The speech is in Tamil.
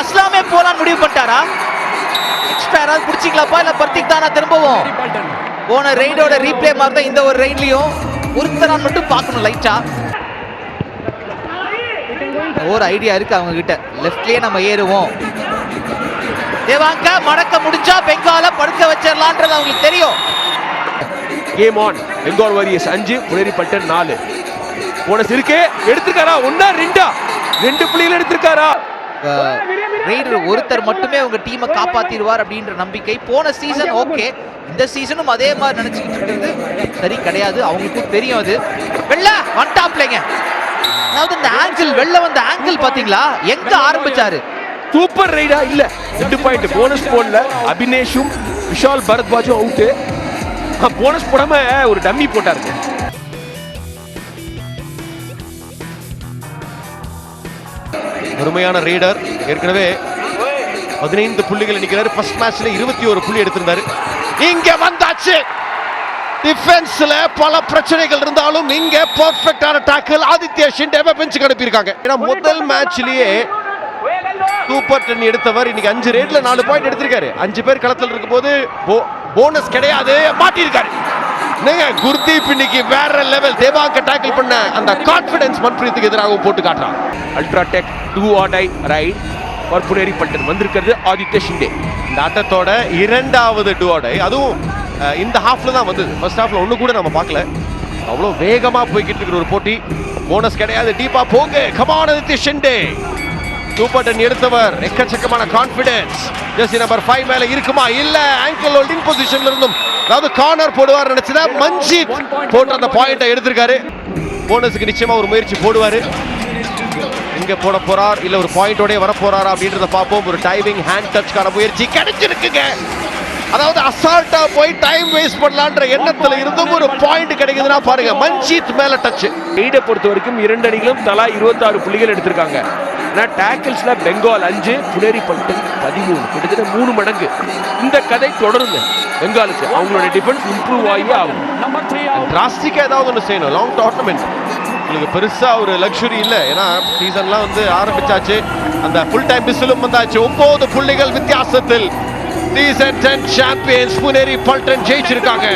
அஸ்லாமே போலான்னு முடிவு பண்ணிட்டாரா? எக்ஸ்ட்ரா யாராவது பிடிச்சிக்கலாப்பா இல்ல பர்த்திக் தானா திரும்பவும்? போன ரைடோட ரீப்ளே மாதிரி தான் இந்த ஒரு ரைட்லயும் ஒருத்தரா மட்டும் பார்க்கணும் லைட்டா ஒரு ஐடியா இருக்கு அவங்க கிட்ட லெஃப்ட்லயே நம்ம ஏறுவோம். தேவாங்க மடக்க முடிஞ்சா பெங்கால படுக்க வச்சிடலான்றது அவங்களுக்கு தெரியும். கேம் ஆன் பெங்கால் வாரியர்ஸ் அஞ்சு புனேரி பட்டன் நாலு. போனஸ் இருக்கே எடுத்திருக்காரா? ஒன்னா ரெண்டா? ரெண்டு புள்ளிகள் எடுத்திருக்காரா? ரெய்டர் ஒருத்தர் மட்டுமே அவங்க டீமை காப்பாத்திடுவார் அப்படின்ற நம்பிக்கை. போன சீசன் ஓகே இந்த சீசனும் அதே மாதிரி நினைச்சுக்கிட்டு இருக்கிறது. சரி கிடையாது. அவங்களுக்கும் தெரியும் அது. வெள்ள வந்துட்டாப்லைங்க அதாவது இந்த ஆங்கிள் வெளில வந்த ஆங்கிள் பாத்தீங்களா எங்க ஆரம்பிச்சாரு? சூப்பர் ரைடா இல்ல. ரெண்டு பாயிண்ட் போனஸ் போடல. அபினேஷும் விஷால் பரத்வாஜும் அவுட்டு போனஸ் போடாம ஒரு டம்மி போட்டாருங்க. அருமையான ரீடர். ஏற்கனவே பதினைந்து புள்ளிகள் நிற்கிறாரு ஃபர்ஸ்ட் மேட்ச்ல இருபத்தி ஒரு புள்ளி எடுத்திருந்தாரு. இங்க வந்தாச்சு. டிஃபென்ஸ்ல பல பிரச்சனைகள் இருந்தாலும் இங்க பெர்ஃபெக்டான டாக்கிள் ஆதித்ய ஷிண்டேவை பெஞ்சுக்கு அனுப்பியிருக்காங்க. ஏன்னா முதல் மேட்ச்லயே சூப்பர் டென் எடுத்தவர். இன்னைக்கு அஞ்சு ரேட்ல நாலு பாயிண்ட் எடுத்திருக்காரு. அஞ்சு பேர் களத்தில் இருக்கும் போது போனஸ் கிடையாது. மாட்டியிருக்காரு. குர்தீப் இன்னைக்கு வேற லெவல் தேவாங்க டேக்கிள் பண்ண அந்த கான்பிடன்ஸ் மன்பிரீத்துக்கு எதிராக போட்டு காட்டுறான். UltraTech do or die raid for Puneri Paltan வந்திருக்கிறது ஆதித்ய ஷிண்டே. இந்த ஆட்டத்தோட இரண்டாவது டுவாடை அதுவும் அஹ், இந்த ஹாஃப்ல தான் வந்தது. ஃபர்ஸ்ட் ஹாஃப்ல ஒண்ணு கூட நம்ம பார்க்கல. அவ்வளோ வேகமா போய்கிட்டு இருக்கிற ஒரு போட்டி. போனஸ் கிடையாது. டீப்பா போங்க. கமான ஷெண்டே. சூப்பர் டென் எடுத்தவர். எக்கச்சக்கமான கான்பிடன்ஸ் ஜெர்சி நம்பர் ஃபைவ் மேல இருக்குமா? இல்ல ஆங்கிள் ஹோல்டிங் பொசிஷன்ல இருந்தும். அதாவது கார்னர் போடுவார் நினைச்சதா மஞ்சித் போட்டு அந்த பாயிண்டை எடுத்திருக்காரு. போனஸுக்கு நிச்சயமா ஒரு முயற்சி போடுவாரு. எங்க போட போறார் இல்ல ஒரு பாயிண்டோடய வர போறாரா அப்படின்றத பார்ப்போம். ஒரு டைவிங் ஹேண்ட் டச்க்கான முயற்சி கிடைச்சிருக்குங்க. அதாவது அசால்ட்டா போய் டைம் வேஸ்ட் பண்ணலான்ற எண்ணத்துல இருந்தும் ஒரு பாயிண்ட் கிடைக்குதுன்னா பாருங்க மஞ்சித் மேல டச் எய்டை பொறுத்த வரைக்கும் இரண்டு அணிகளும் தலா 26 புள்ளிகள் எடுத்திருக்காங்க. ஆனால் டேக்கிள்ஸில் பெங்கால் அஞ்சு புனேரி பட்டன் பதிமூணு. கிட்டத்தட்ட மூணு மடங்கு. இந்த கதை தொடருங்க. பெங்காலுக்கு அவங்களோட டிஃபென்ஸ் இம்ப்ரூவ் ஆகி ஆகும். டிராஸ்டிக்காக ஏதாவது ஒன்று செய்யணும். லாங் டோர்னமெண்ட் உங்களுக்கு பெருசாக ஒரு லக்ஸுரி இல்லை. ஏன்னா சீசன்லாம் வந்து ஆரம்பிச்சாச்சு. அந்த ஃபுல் டைம் பிசிலும் வந்தாச்சு. ஒன்பது புள்ளிகள் வித்தியாசத்தில். Season ten champions Puneri Paltan ஜெயிச்சிருக்காங்க.